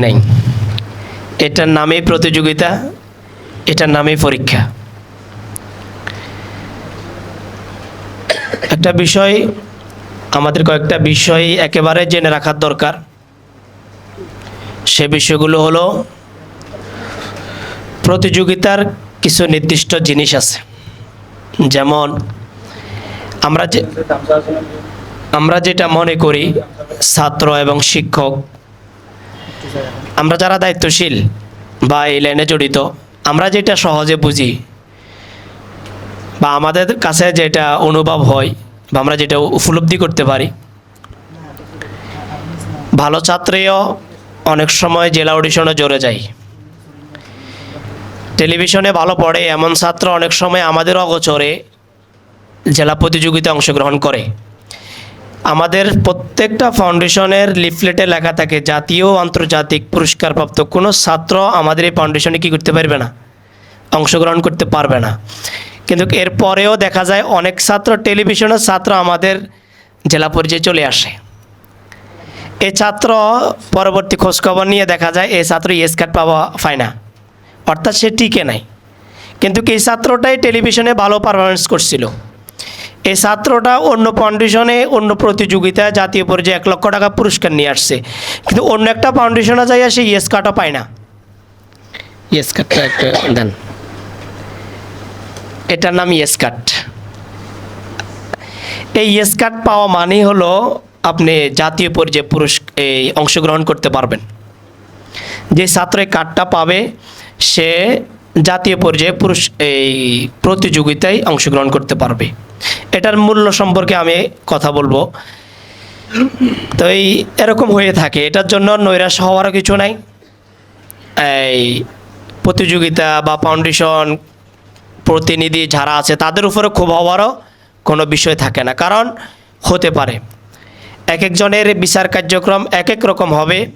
নাই। এটার নামেই প্রতিযোগিতা, এটার নামেই পরীক্ষা। একটা বিষয়, আমাদের কয়েকটা বিষয় একেবারে জেনে রাখার দরকার। সে বিষয়গুলো হলো, প্রতিযোগিতার কিছু নির্দিষ্ট জিনিস আছে। যেমন, আমরা যে আমরা যেটা মনে করি, ছাত্র এবং শিক্ষক আমরা যারা দায়িত্বশীল বা এই লাইনে জড়িত, আমরা যেটা সহজে বুঝি বা আমাদের কাছে যেটা অনুভব হয় বা আমরা যেটা উপলব্ধি করতে পারি। ভালো ছাত্রেও অনেক সময় জেলা অডিশনে জড়ে যায়। টেলিভিশনে ভালো পড়ে এমন ছাত্র অনেক সময় আমাদের অগোচরে জেলা প্রতিযোগিতায় অংশগ্রহণ করে। আমাদের প্রত্যেকটা ফাউন্ডেশনের লিফলেটে লেখা থাকে, জাতীয় আন্তর্জাতিক পুরস্কারপ্রাপ্ত কোনো ছাত্র আমাদের এই ফাউন্ডেশনে কি করতে পারবে না? অংশগ্রহণ করতে পারবে না। কিন্তু এরপরেও দেখা যায় অনেক ছাত্র, টেলিভিশনের ছাত্র আমাদের জেলা পর্যায়ে চলে আসে। এ ছাত্র পরবর্তী খোঁজখবর নিয়ে দেখা যায় এই ছাত্র ইয়েস কার্ড পাওয়া পায় না। অর্থাৎ সে টিকে নাই। কিন্তু এই ছাত্রটাই টেলিভিশনে ভালো পারফরমেন্স করছিল? এই ছাত্রটা অন্য ফাউন্ডেশনে অন্য প্রতিযোগিতায় জাতীয় পর্যায়ে এক লক্ষ টাকা পুরস্কার নিয়ে আসছে। কিন্তু অন্য একটা ফাউন্ডেশনে যাইয়া সে ইয়েস কার্ডও পায় না। ইয়েস কার্ডটা একটা দেন। এটার নাম ইয়েস কার্ড এই ইয়েস কার্ড পাওয়া মানেই হলো আপনি জাতীয় পর্যায়ে পুরস্কার এই অংশগ্রহণ করতে পারবেন। যে ছাত্র এই কার্ডটা পাবে সে জাতীয় পর্যায়ে পুরুষ এই প্রতিযোগিতায় অংশগ্রহণ করতে পারবে। এটার মূল্য সম্পর্কে আমি কথা বলব। তো এই এরকম হয়ে থাকে। এটার জন্য নৈরাশ হওয়ারও কিছু নাই। এই প্রতিযোগিতা বা ফাউন্ডেশন প্রতিনিধি যারা আছে, তাদের উপরে খুব হওয়ারও কোনো বিষয় থাকে না। কারণ হতে পারে। এক একজনের বিচার কার্যক্রম এক এক রকম হবে।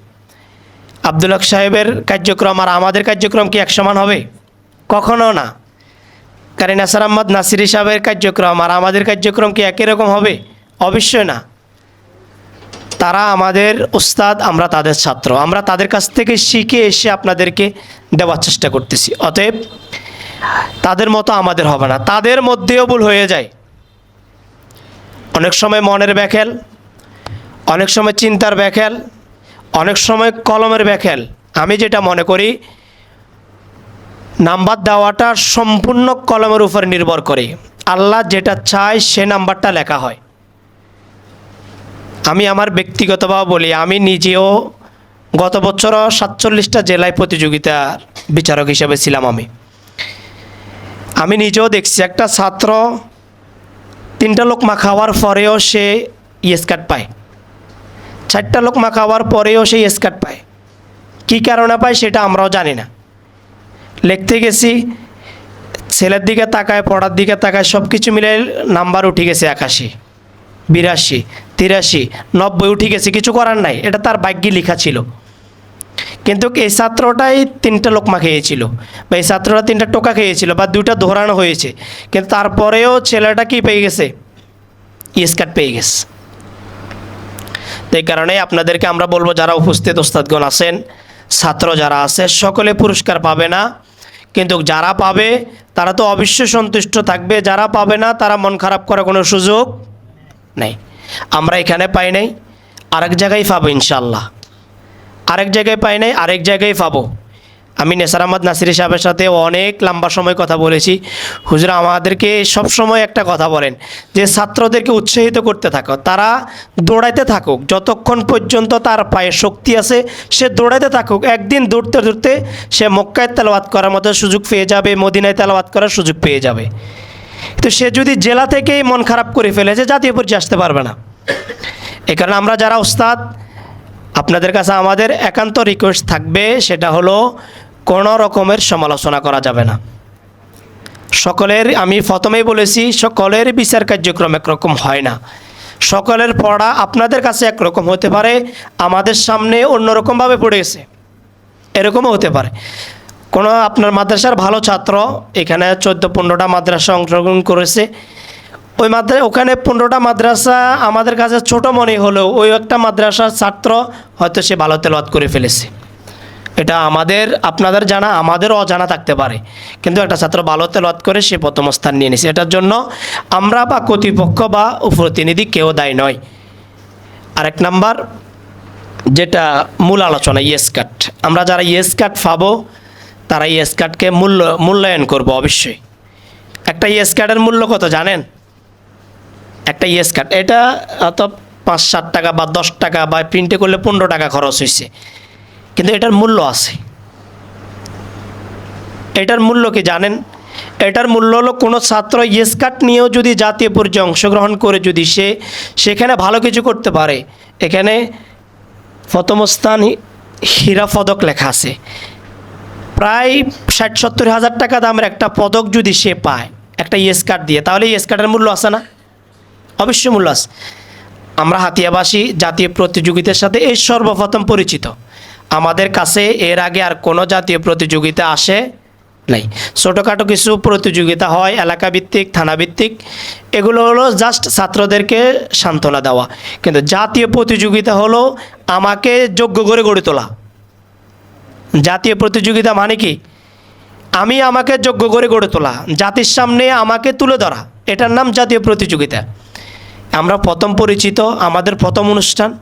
আব্দুল হক সাহেবের কার্যক্রম আর আমাদের কার্যক্রম কি এক সমান হবে? কখনো না। কারণ নাসার আহমদ নাসিরি সাহেবের কার্যক্রম আর আমাদের কার্যক্রম কি একই রকম হবে? অবশ্যই না। তারা আমাদের ওস্তাদ আমরা তাদের ছাত্র। আমরা তাদের কাছ থেকে শিখে এসে আপনাদেরকে দেওয়ার চেষ্টা করতেছি। অতএব তাদের মতো আমাদের হবে না। তাদের মধ্যেও ভুল হয়ে যায়। অনেক সময় মনের ব্যাখেল, অনেক সময় চিন্তার ব্যাখেল, অনেক সময় কলমের ব্যাখেল। আমি যেটা মনে করি নাম্বার দেওয়াটা সম্পূর্ণ কলমের উপর নির্ভর করে। আল্লাহ যেটা চায়, সে নাম্বারটা লেখা হয়। আমি আমার ব্যক্তিগতভাবে বলি, আমি নিজেও গত বছরও সাতচল্লিশটা জেলায় প্রতিযোগিতার বিচারক হিসেবে ছিলাম আমি। আমি নিজেও দেখছি, একটা ছাত্র তিনটা লোকমা খাওয়ার পরেও সে ইয়েস কার্ড পায়। চারটা লোকমা খাওয়ার পরেও সে ইয়েস কার্ড পায়। কী কারণে পায় সেটা আমরাও জানি না। লিখতে গেছি, ছেলের দিকে তাকায়, পড়ার দিকে তাকায় সব কিছু মিলে নাম্বার উঠে গেছে একাশি, বিরাশি, তিরাশি, নব্বই উঠে গেছে, কিছু করার নাই, এটা তার ভাগ্যে লেখা ছিল। কিন্তু এই ছাত্রটাই তিনটা লোকমা খেয়েছিল, বা এই ছাত্রটা তিনটা টোকা খেয়েছিল, বা দুইটা ধরানো হয়েছে, কিন্তু তারপরেও ছেলেটা কি পেয়ে গেছে? ইয়েস কার্ড পেয়ে গেছে। এই কারণে আপনাদেরকে আমরা বলব, যারা উপস্থিত ওস্তাদগণ আছেন, ছাত্র যারা আছে, সকলে পুরস্কার পাবে না। কিন্তু যারা পাবে, তারা তো অবশ্যই সন্তুষ্ট থাকবে। যারা পাবে না, তারা মন খারাপ করার কোনো সুযোগ নেই। আমরা এখানে পাই নাই। আরেক জায়গায় পাবো ইনশাল্লাহ আরেক জায়গায় পাই নাই, আরেক জায়গায় পাবো। আমি নেসার আহমদ নাসির সাহেবের সাথে অনেক লম্বা সময় কথা বলেছি। হুজুরা, আমাদেরকে সব সময় একটা কথা বলেন, যে ছাত্রদেরকে উৎসাহিত করতে থাকো, তারা দৌড়াইতে থাকুক, যতক্ষণ পর্যন্ত তার পায়ে শক্তি আছে, সে দৌড়াইতে থাকুক, একদিন দৌড়তে দৌড়তে সে মক্কায় তেলাওয়াত করার মতো সুযোগ পেয়ে যাবে, মদিনায় তেলাওয়াত করার সুযোগ পেয়ে যাবে। তো সে যদি জেলা থেকেই মন খারাপ করে ফেলে, যে জাতীয় পর্যায়ে আসতে পারবে না। এ কারণে আমরা যারা ওস্তাদ, আপনাদের কাছে আমাদের একান্ত রিকোয়েস্ট থাকবে, সেটা হলো কোনো রকমের সমালোচনা করা যাবে না। সকলের, আমি প্রথমেই বলেছি, সকলের বিচার কার্যক্রম একরকম হয় না। সকলের পড়া আপনাদের কাছে একরকম হতে পারে, আমাদের সামনে অন্যরকমভাবে পড়ে গেছে। এরকমও হতে পারে। কোনো আপনার মাদ্রাসার ভালো ছাত্র, এখানে চোদ্দ, পনেরোটা মাদ্রাসা অংশগ্রহণ করেছে। ওই মাদ্রা, ওখানে পনেরোটা মাদ্রাসা আমাদের কাছে ছোট মনে হলেও ওই একটা মাদ্রাসার ছাত্র হয়তো সে ভালো তেলাওয়াত করে ফেলেছে। এটা আমাদের, আপনাদের জানা আমাদেরও অজানা থাকতে পারে। কিন্তু একটা ছাত্র ভালো তেলাওয়াত করে সে প্রথম স্থান নিয়ে নিছে। এটার জন্য আমরা বা কর্তৃপক্ষ বা প্রতিনিধি কেউ দায়ী নয়। আরেক নাম্বার, যেটা মূল আলোচনা ইয়েস কাট আমরা যারা ইয়েস কাট পাবো, তারা ইয়েস কাটকে মূল্য, মূল্যায়ন করব অবশ্যই। একটা ইয়েস কার্ডের মূল্য কত জানেন? একটা ইয়েস কার্ড, এটা অত পাঁচ, সাত টাকা বা দশ টাকা বা প্রিন্টে করলে পনেরো টাকা খরচ হয়েছে কিন্তু এটার মূল্য আছে। এটার মূল্য কি জানেন? এটার মূল্য হলো কোনো ছাত্র ইয়েস কার্ড নিয়েও যদি জাতীয় পর্যায়ে অংশগ্রহণ করে যদি সে সেখানে ভালো কিছু করতে পারে, এখানে প্রথম স্থান হীরা পদক লেখা আছে। প্রায় ষাট সত্তর হাজার টাকা দামের একটা পদক যদি সে পায়, একটা ইয়েস কার্ড দিয়ে, তাহলে ইয়েস কার্ডের মূল্য আছে না? অবশ্যই মূল্য আছে। আমরা হাতিয়াবাসী জাতীয় প্রতিযোগিতার সাথে এই সর্বপ্রথম পরিচিত। আমাদের কাছে এর আগে আর কোনো জাতীয় প্রতিযোগিতা আসে নাই। ছোটোখাটো কিছু প্রতিযোগিতা হয় এলাকা ভিত্তিক থানা ভিত্তিক এগুলো হলো জাস্ট ছাত্রদেরকে সান্ত্বনা দেওয়া। কিন্তু জাতীয় প্রতিযোগিতা হলো আমাকে যোগ্য করে গড়ে তোলা। জাতীয় প্রতিযোগিতা মানে কি? আমি আমাকে যোগ্য করে গড়ে তোলা, জাতির সামনে আমাকে তুলে ধরা। এটার নাম জাতীয় প্রতিযোগিতা। আমরা প্রথম পরিচিত, আমাদের প্রথম অনুষ্ঠান।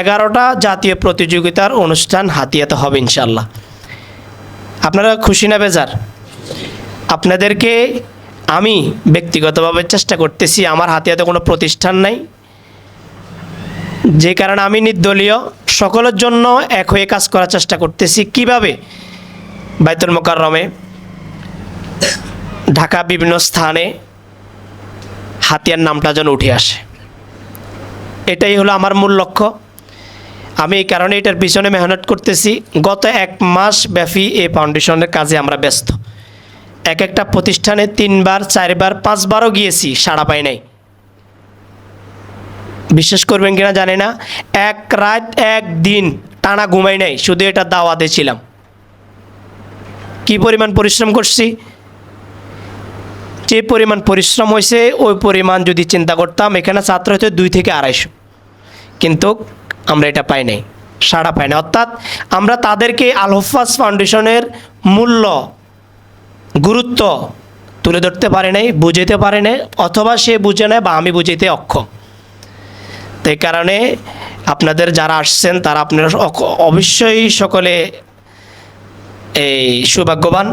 এগারোটা জাতীয় প্রতিযোগিতার অনুষ্ঠান হাতিয়াতে হবে ইনশাল্লাহ আপনারা খুশি না বেজার? আপনাদেরকে আমি ব্যক্তিগতভাবে চেষ্টা করতেছি, আমার হাতিয়াতে কোনো প্রতিষ্ঠান নাই। যে কারণে আমি নির্দলীয়, সকলের জন্য এক হয়ে কাজ করার চেষ্টা করতেছি। কীভাবে? বাইতুল মোকাররমে, ঢাকা বিভিন্ন স্থানে হাতিয়ার নামটা যেন উঠে আসে। এটাই হলো আমার মূল লক্ষ্য। আমি এই কারণে এটার পিছনে মেহনত করতেছি। গত এক মাস ব্যাপী এই ফাউন্ডেশনের কাজে আমরা ব্যস্ত। এক একটা প্রতিষ্ঠানে তিনবার, চারবার, পাঁচবারও গিয়েছি, সাড়া পাই নাই। বিশ্বাস করবেন কিনা জানি না, এক রাত, এক দিন টানা ঘুমাই নাই, শুধু এটা দাওয়াতে ছিলাম। কি পরিমাণ পরিশ্রম করছি? যে পরিমাণ পরিশ্রম হয়েছে ওই পরিমাণ যদি চিন্তা করতাম, এখানে ছাত্র হয়তো দুই থেকে আড়াইশো। কিন্তু আমরা এটা পাই নাই, সাড়া পাই না অর্থাৎ আমরা তাদেরকে আলহফাজ ফাউন্ডেশনের মূল্য, গুরুত্ব তুলে ধরতে পারে নাই, বুঝাইতে পারে নাই, অথবা সে বুঝে নেয় বা আমি বুঝাইতে অক্ষম। তো এই কারণে আপনাদের যারা আসছেন, তারা আপনারা অবশ্যই সকলে এই সৌভাগ্যবান।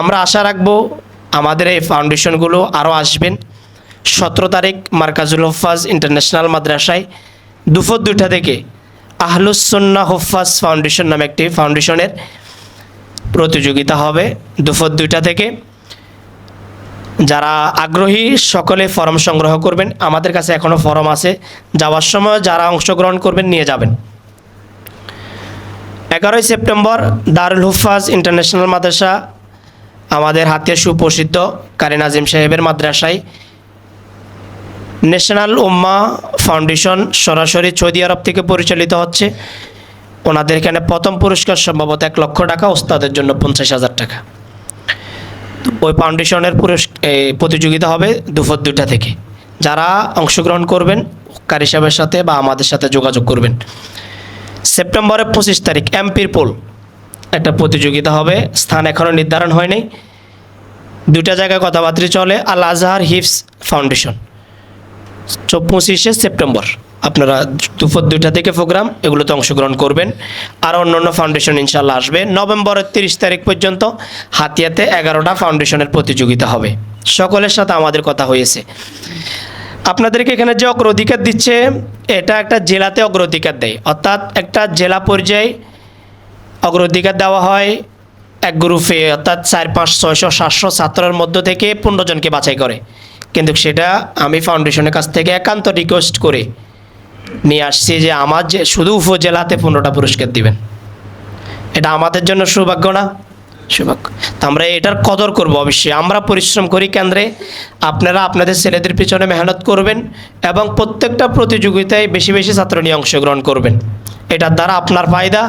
আমরা আশা রাখব আমাদের এই ফাউন্ডেশনগুলো আরও আসবেন। সতেরো তারিখ মার্কাজুল হফাজ ইন্টারন্যাশনাল মাদ্রাসায় দুপুর দুইটা থেকে আহলুসন্না হফাজ ফাউন্ডেশন নামে একটি ফাউন্ডেশনের প্রতিযোগিতা হবে দুপুর দুইটা থেকে। যারা আগ্রহী সকলে ফর্ম সংগ্রহ করবেন। আমাদের কাছে এখনও ফর্ম আছে। যাওয়ার সময় যারা অংশগ্রহণ করবেন নিয়ে যাবেন। এগারোই সেপ্টেম্বর দারুল হুফাজ ইন্টারন্যাশনাল মাদ্রাসা, আমাদের হাতে সুপ্রসিদ্ধ কারি নাজিম সাহেবের মাদ্রাসায় ন্যাশনাল উম্মা ফাউন্ডেশন সরাসরি সৌদি আরব থেকে পরিচালিত হচ্ছে। ওনাদের এখানে প্রথম পুরস্কার সম্ভবত এক লক্ষ টাকা, ওস্তাদের জন্য পঞ্চাশ হাজার টাকা। ওই ফাউন্ডেশনের প্রতিযোগিতা হবে দুপুর দুটা থেকে। যারা অংশগ্রহণ করবেন কারি সাহেবের সাথে বা আমাদের সাথে যোগাযোগ করবেন। সেপ্টেম্বরের পঁচিশ তারিখ, এমপির পোল। একটা প্রতিযোগিতা হবে, স্থান এখনও নির্ধারণ হয়নি দুটা জায়গায় কথাবার্তা চলে, আল আজহার হিপস ফাউন্ডেশন। পঁচিশে সেপ্টেম্বর। আপনারা দুপুর দুইটা থেকে প্রোগ্রাম, এগুলোতে অংশগ্রহণ করবেন। আর অন্য অন্য ফাউন্ডেশন ইনশাল্লাহ আসবে। নভেম্বরের তিরিশ তারিখ পর্যন্ত হাতিয়াতে এগারোটা ফাউন্ডেশনের প্রতিযোগিতা হবে। সকলের সাথে আমাদের কথা হয়েছে। আপনাদেরকে এখানে যে অগ্রাধিকার দিচ্ছে, এটা একটা জেলাতে অগ্রাধিকার দেয়। অর্থাৎ একটা জেলা পর্যায়ে অগ্রাধিকার দেওয়া হয় এক গ্রুপে, অর্থাৎ চার, পাঁচ, ছয়শো, সাতশো ছাত্রের মধ্য থেকে পনেরো জনকে বাছাই করে। কিন্তু সেটা আমি ফাউন্ডেশনের কাছ থেকে একান্ত রিকোয়েস্ট করে নিয়ে আসছি যে আমার যে শুধু উপজেলাতে পনেরোটা পুরস্কার দিবেন। এটা আমাদের জন্য সৌভাগ্য না? সৌভাগ্য। তো আমরা এটার কদর করব অবশ্যই। আমরা পরিশ্রম করি কেন্দ্রে। আপনারা আপনাদের ছেলেদের পিছনে মেহনত করবেন এবং প্রত্যেকটা প্রতিযোগিতায় বেশি বেশি ছাত্র নিয়ে অংশগ্রহণ করবেন। এটার দ্বারা আপনার ফায়দা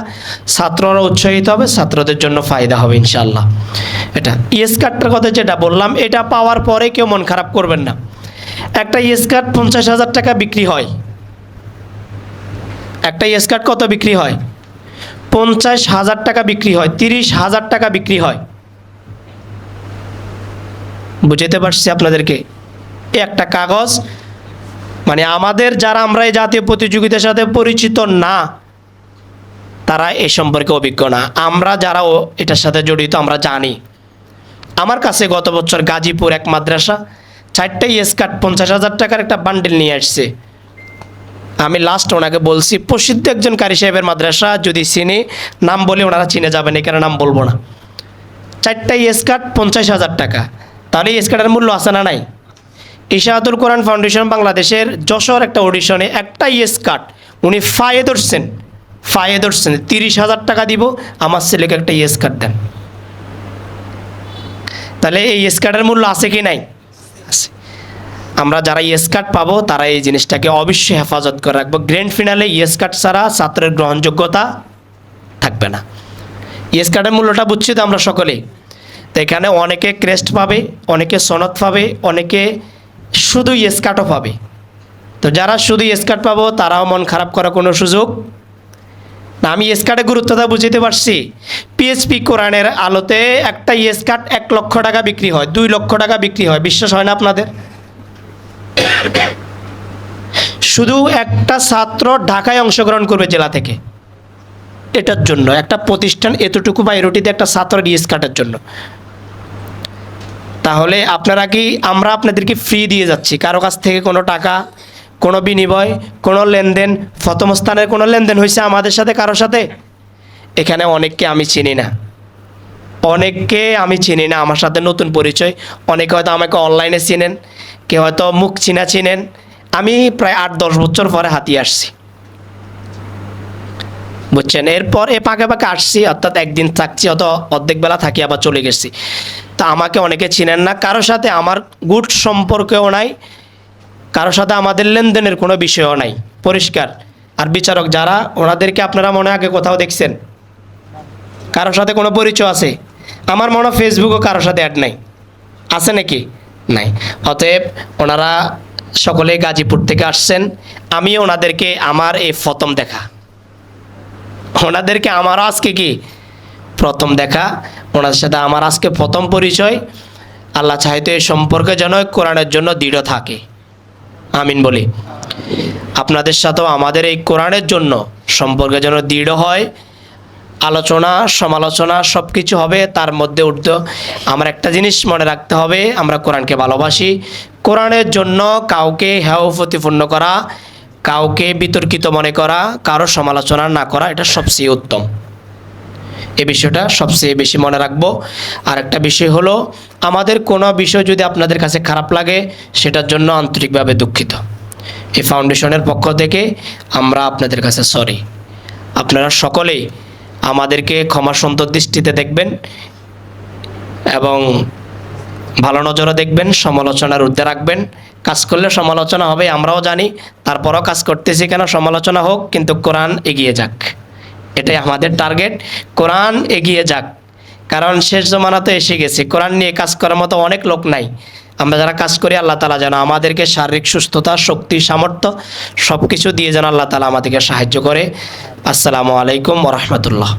ছাত্ররা উৎসাহিত হবে, ছাত্রদের জন্য ফায়দা হবে ইনশাল্লাহ এটা ইয়েস কার্ডটার কথা যেটা বললাম, এটা পাওয়ার পরে কেউ মন খারাপ করবেন না। একটা ইয়েস কার্ড পঞ্চাশ হাজার টাকা বিক্রি হয়। একটা ইয়েস কার্ড কত বিক্রি হয়? পঞ্চাশ হাজার টাকা বিক্রি হয়, তিরিশ হাজার টাকা বিক্রি হয়। বুঝতে পারছি আপনাদেরকে? একটা কাগজ মানে আমাদের যারা আমরা এই জাতীয় প্রতিযোগিতার সাথে পরিচিত না তারা এ সম্পর্কে অভিজ্ঞ না। আমরা যারা এটার সাথে জড়িত, আমরা জানি। আমার কাছে গত বছর গাজীপুর এক মাদ্রাসা চারটে ইয়েস্কাট পঞ্চাশ হাজার টাকার একটা বান্ডেল নিয়ে আসছে। আমি লাস্ট ওনাকে বলছি, প্রসিদ্ধ একজন কারি সাহেবের মাদ্রাসা, যদি চিনি, নাম বলে ওনারা চিনে যাবেন, এখানে নাম বলব না। চারটা ইয়েস্কাট পঞ্চাশ হাজার টাকা। তাহলে ইয়েস্কাটের মূল্য আছে না নাই? ইশাহাতুল কোরআন ফাউন্ডেশন বাংলাদেশের যশোর একটা অডিশনে একটা ইয়েস উনি ফায়ে ধরছেন। ফায়ে ধরছেন, তিরিশ হাজার টাকা দিব, আমার ছেলেকে একটা ইয়েস কার্ড দেন। তাহলে এই ইয়েস কার্ডের মূল্য আছে কি নাই? আমরা যারা ইয়েস কার্ড পাবো, তারা এই জিনিসটাকে অবশ্যই হেফাজত করে রাখব। গ্র্যান্ড ফিনালে ইয়েস কার্ড ছাড়া ছাত্রের গ্রহণযোগ্যতা থাকবে না। ইয়েস কার্ডের মূল্যটা বুঝছি তো আমরা সকলেই। তো এখানে অনেকে ক্রেস্ট পাবে, অনেকে সনদ পাবে, অনেকে শুধু ইয়েস কার্ডও পাবে। তো যারা শুধু ইয়েস কার্ড পাবো, তারাও মন খারাপ করার কোনো সুযোগ না, আমি ইয়েস কার্ডের গুরুত্বটা বুঝতে পারছি। পিএসপি কোরআনের আলোতে একটা ইয়েস কার্ড এক লক্ষ টাকা বিক্রি হয়, দুই লক্ষ টাকা বিক্রি হয়। বিশ্বাস হয় না আপনাদের? শুধু একটা ছাত্র ঢাকায় অংশগ্রহণ করবে জেলা থেকে। এটার জন্য, একটা প্রতিষ্ঠান এতটুকু বা এরোটিতে একটা ছাত্রের ইয়েস কার্ডের জন্য। তাহলে আপনারা কি, আমরা আপনাদেরকে ফ্রি দিয়ে যাচ্ছি। কারও কাছ থেকে কোনো টাকা কোনো বিনিময়, কোনো লেনদেন প্রথম স্থানের কোনো লেনদেন হয়েছে আমাদের সাথে কারোর সাথে? এখানে অনেককে আমি চিনি না। অনেককে আমি চিনি না, আমার সাথে নতুন পরিচয়। অনেকে হয়তো আমাকে অনলাইনে চিনেন কেউ হয়তো মুখ চিনা চিনেন। আমি প্রায় আট, দশ বছর পরে হাতিয়ে আসছি। বুঝছেন? এরপর এ পাকে পাকে আসছি, অর্থাৎ একদিন থাকছি, অত অর্ধেক বেলা থাকি, আবার চলে গেছি। তা আমাকে অনেকে চিনেন না কারোর সাথে আমার গুড সম্পর্কেও নাই কারোর সাথে আমাদের লেনদেনের কোনো বিষয়ও নাই। পরিষ্কার। আর বিচারক যারা, ওনাদেরকে আপনারা মনে আগে কোথাও দেখছেন। কারোর সাথে কোনো পরিচয় আছে? আমার মনে ফেসবুকও কারোর সাথে অ্যাড নাই। আছে নাকি? নাই। অতএব ওনারা সকলে গাজীপুর থেকে আসছেন। আমি ওনাদেরকে আমার এই প্রথম দেখা। ওনাদেরকে আমার আজকে কি? প্রথম দেখা। ওনাদের সাথে আমার আজকে প্রথম পরিচয়। আল্লাহ চাইতো এই সম্পর্কে যেন কোরআনের জন্য দৃঢ় থাকে। আমিন বলি। আপনাদের সাথেও আমাদের এই কোরআনের জন্য সম্পর্কে যেন দৃঢ় হয়, আলোচনা, সমালোচনা সব কিছু হবে, তার মধ্যে উঠত আমার একটা জিনিস মনে রাখতে হবে, আমরা কোরআনকে ভালোবাসি। কোরআনের জন্য কাউকে হেয় প্রতিপন্ন করা, কাউকে বিতর্কিত মনে করা, কারও সমালোচনা না করা, এটা সবচেয়ে উত্তম। এ বিষয়টা সবচেয়ে বেশি মনে রাখব। আর একটা বিষয় হলো আমাদের কোনো বিষয় যদি আপনাদের কাছে খারাপ লাগে, সেটার জন্য আন্তরিকভাবে দুঃখিত। এই ফাউন্ডেশনের পক্ষ থেকে আমরা আপনাদের কাছে সরি। আপনারা সকলেই আমাদেরকে ক্ষমা সুন্দর দৃষ্টিতে দেখবেন এবং ভালো নজরে দেখবেন, সমালোচনার ঊর্ধ্বে রাখবেন। কাজ করলে সমালোচনা হবে, আমরাও জানি। তারপরও কাজ করতেছি কেন, সমালোচনা হোক, কিন্তু কোরআন এগিয়ে যাক। এটাই আমাদের টার্গেট। কোরআন এগিয়ে যাক। কারণ শেষ জমানা তো এসে গেছে। কোরআন নিয়ে কাজ করার মতো অনেক লোক নাই। আমরা যারা কাজ করি, আল্লাহ তালা যেন আমাদেরকে শারীরিক সুস্থতা, শক্তি, সামর্থ্য সব কিছু দিয়ে যেন আল্লাহ তালা আমাদেরকে সাহায্য করে। আসসালামু আলাইকুম রহমতুল্লাহ।